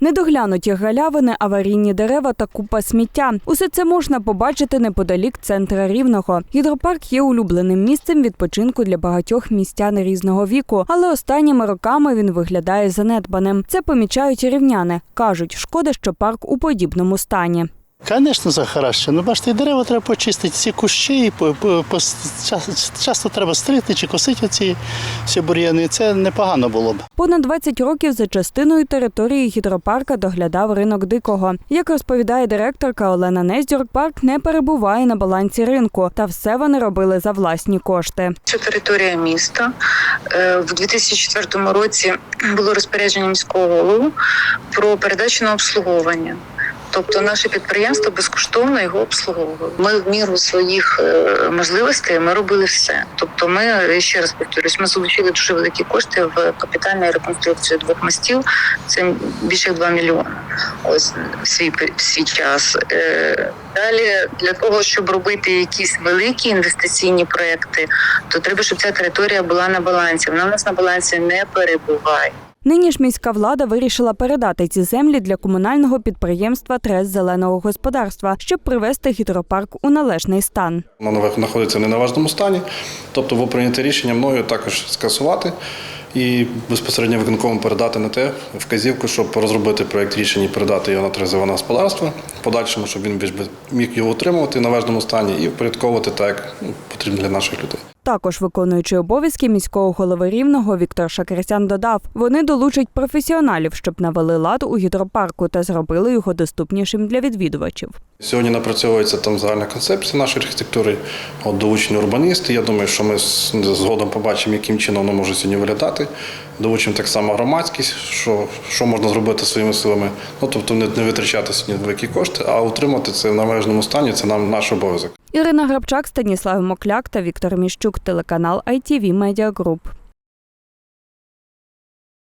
Недоглянуті галявини, аварійні дерева та купа сміття. Усе це можна побачити неподалік центра Рівного. Гідропарк є улюбленим місцем відпочинку для багатьох містян різного віку, але останніми роками він виглядає занедбаним. Це помічають рівняни. кажуть, шкода, що парк у подібному стані. Звісно, захаращено. Ну, бачите, і дерева треба почистити, ці кущі, і по, по, по- час- часто треба стригти чи косити ці всі бур'яни. Це непогано було б. Понад 20 років за частиною території гідропарка доглядав ринок дикого. Як розповідає директорка Олена Нездюр, парк не перебуває на балансі ринку, та все вони робили за власні кошти. Це територія міста. Е, В 2004 році було розпорядження міського голови про передачу на обслуговування. Тобто наше підприємство безкоштовно його обслуговувало. Ми в міру своїх е, можливостей ми робили все. Тобто, ми ще раз повторюсь, ми залучили дуже великі кошти в капітальну реконструкцію двох мостів. Це більше 2 мільйони. Ось свій в свій час. Е, Далі для того, щоб робити якісь великі інвестиційні проекти, то треба, щоб ця територія була на балансі. Вона у нас на балансі не перебуває. Нині ж міська влада вирішила передати ці землі для комунального підприємства Трес зеленого господарства, щоб привести гідропарк у належний стан. Воно знаходиться в ненаважному стані, тобто було прийнято рішення мною також скасувати і безпосередньо виконкому передати на те вказівку, щоб розробити проєкт рішення передати його на трезоване господарство, в подальшому, щоб він міг його утримувати в належному стані і впорядковувати так, як ну, потрібно для наших людей. Також виконуючи обов'язки міського голови рівного Віктор Шакерсян додав, вони долучать професіоналів, щоб навели лад у гідропарку та зробили його доступнішим для відвідувачів. Сьогодні напрацьовується там загальна концепція нашої архітектури, от долучені урбаністи. Я думаю, що ми згодом побачимо, яким чином воно може сьогодні виглядати. Долучимо так само громадськість, що, що можна зробити своїми силами. Ну тобто не, не витрачати сьогодні великі кошти, а утримати це в належному стані. Це нам наш обов'язок. Ірина Грабчак, Станіслав Мокляк та Віктор Міщук, телеканал ITV Media Group.